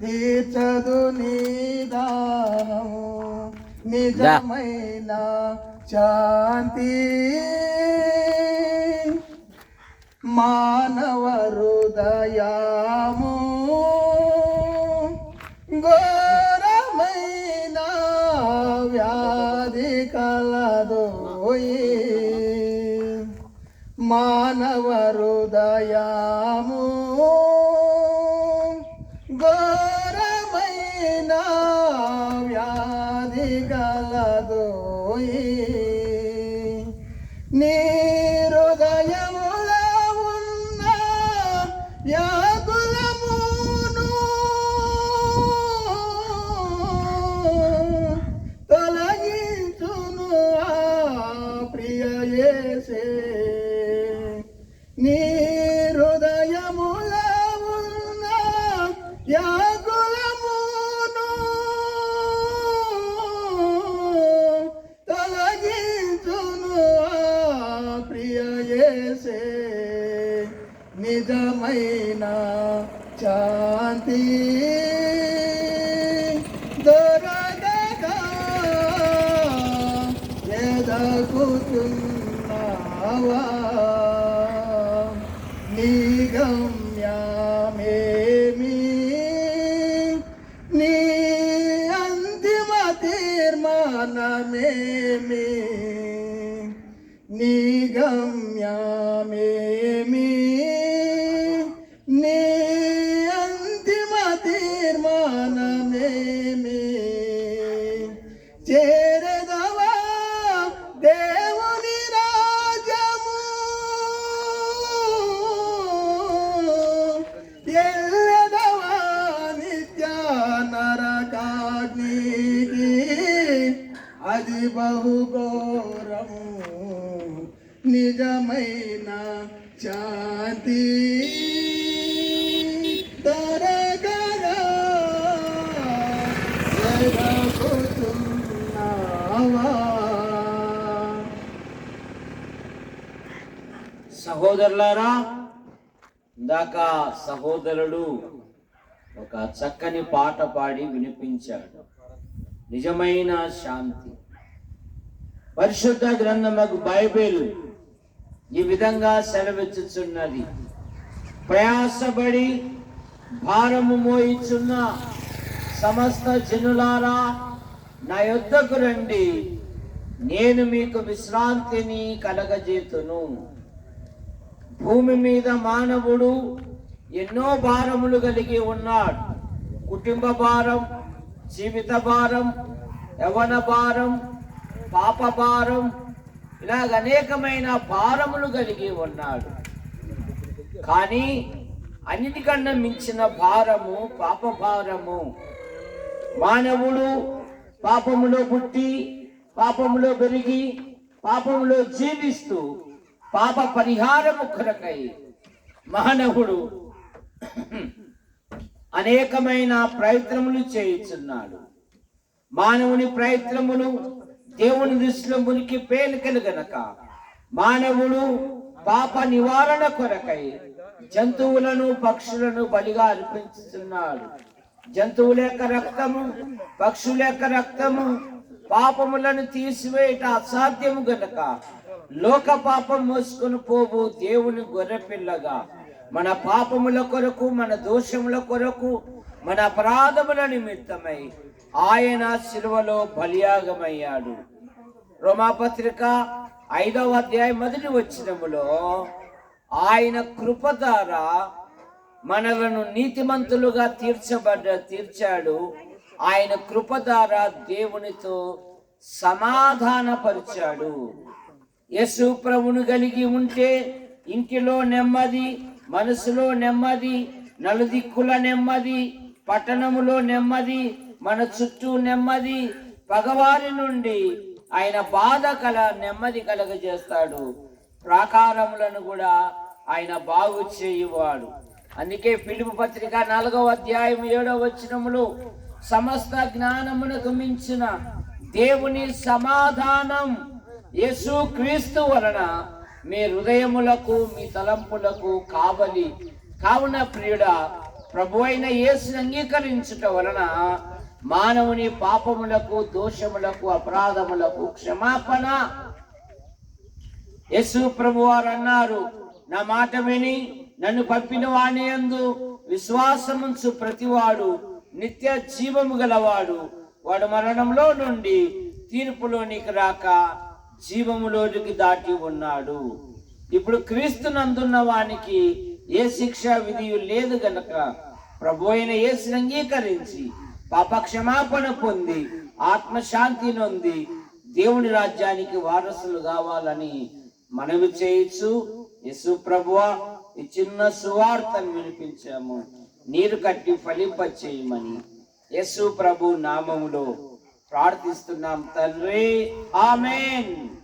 తీర్చదు నీదాహము నిజమైన శాంతి మానవ హృదయము ఘోరమైన వ్యాధి కలదోయి మానవ హృదయము వ్యాధి గలదోయి. నీ హృదయములో ఉన్న వ్యాకులమును తొలగించును ఆ ప్రియ నీ నిజమైన శాంతి. దొరకగా ఎదగుతున్నావా? నీ అంతిమ తీర్మానమేమి? నీ చేరదవా దేవుని రాజము ఎల్లదవా నిత్య నరకాగ్నికి అది బహుఘోరము నిజమైన శాంతి సహోదరులారా ఇందాక సహోదరుడు ఒక చక్కని పాట పాడి వినిపించాడు. నిజమైన శాంతి. పరిశుద్ధ గ్రంథముకు బైబిల్ ఈ విధంగా సెలవిచ్చుచున్నది. ప్రయాసపడి భారము మోయిచున్న సమస్త జనులారా నా యొద్దకు రండి. నేను మీకు విశ్రాంతిని కలగజేతును. భూమి మీద మానవుడు ఎన్నో భారములు కలిగి ఉన్నాడు. కుటుంబ భారం జీవిత భారం యవన భారం పాప భారం ఇలాగ అనేకమైన భారములు కలిగి ఉన్నాడు. కానీ అన్నిటికన్నా మించిన భారము పాప భారము. మానవుడు పాపములో పుట్టి పాపములో పెరిగి పాపములో జీవిస్తూ పాప పరిహారము కొరకై మానవుడు అనేకమైన ప్రయత్నములు చేయుచున్నాడు. మానవుని ప్రయత్నములు దేవుని దృష్టిలో మునికి పేలికలు గనక మానవుడు పాప నివారణ కొరకై జంతువులను పక్షులను బలిగా అర్పించుతున్నాడు జంతువుల యొక్క రక్తము పక్షుల యొక్క రక్తము పాపములను తీసివేయట అసాధ్యము గనక. లోక పాపం మోసుకుని పోవు దేవుని గొర్రెపిల్లగా. మన పాపముల కొరకు మన దోషముల కొరకు మన అపరాధముల నిమిత్తమై ఆయన శిలువలో బలియాగమయ్యాడు. రోమాపత్రిక ఐదవ అధ్యాయం మొదటి వచ్చినములో ఆయన కృప ద్వారా మనలను నీతిమంతులుగా తీర్చబడ్డ తీర్చాడు. ఆయన కృప ద్వారా దేవునితో సమాధానపరిచాడు. యశు ప్రభును కలిగి ఉంటే ఇంటిలో నెమ్మది మనసులో నెమ్మది నలుదిక్కుల నెమ్మది పట్టణములో నెమ్మది మన చుట్టూ నెమ్మది పగవారి నుండి ఆయన బాధ కల నెమ్మది కలగజేస్తాడు. ప్రాకారములను కూడా ఆయన బాగు చేయువాడు. అందుకే పిలుపు పత్రిక నాలుగవ అధ్యాయం ఏడవ వచ్చినములు సమస్త జ్ఞానమునకు మించిన దేవుని సమాధానం యేసు క్రీస్తు వలన మీ హృదయములకు మీ తలంపులకు కావలి. కావున ప్రియుడ ప్రభు అయిన యేసుని అంగీకరించుట వలన మానవుని పాపములకు దోషములకు అపరాధములకు క్షమాపణ. యేసు ప్రభు వారు అన్నారు నా మాట విని నన్ను పంపిన వాణి యందు విశ్వాసముంచు ప్రతివాడు నిత్య జీవము గలవాడు. వాడు మరణంలో నుండి తీర్పులోనికి రాక జీవములోనికి దాటి ఉన్నాడు. ఇప్పుడు క్రీస్తు నందున్న వానికి ఏ శిక్ష విధి లేదు గనక ప్రభు అయిన యేసుని అంగీకరించి పాప క్షమాపణ పొంది ఆత్మశాంతి నొంది దేవుని రాజ్యానికి వారసులు కావాలని మనవి చేయొచ్చు యశు ప్రభువ ఈ చిన్న సువార్తను వినిపించాము. నీరు కట్టి ఫలింప చేయమని యేసు ప్రభు నామములో ప్రార్థిస్తున్నాం తండ్రి. ఆమెన్.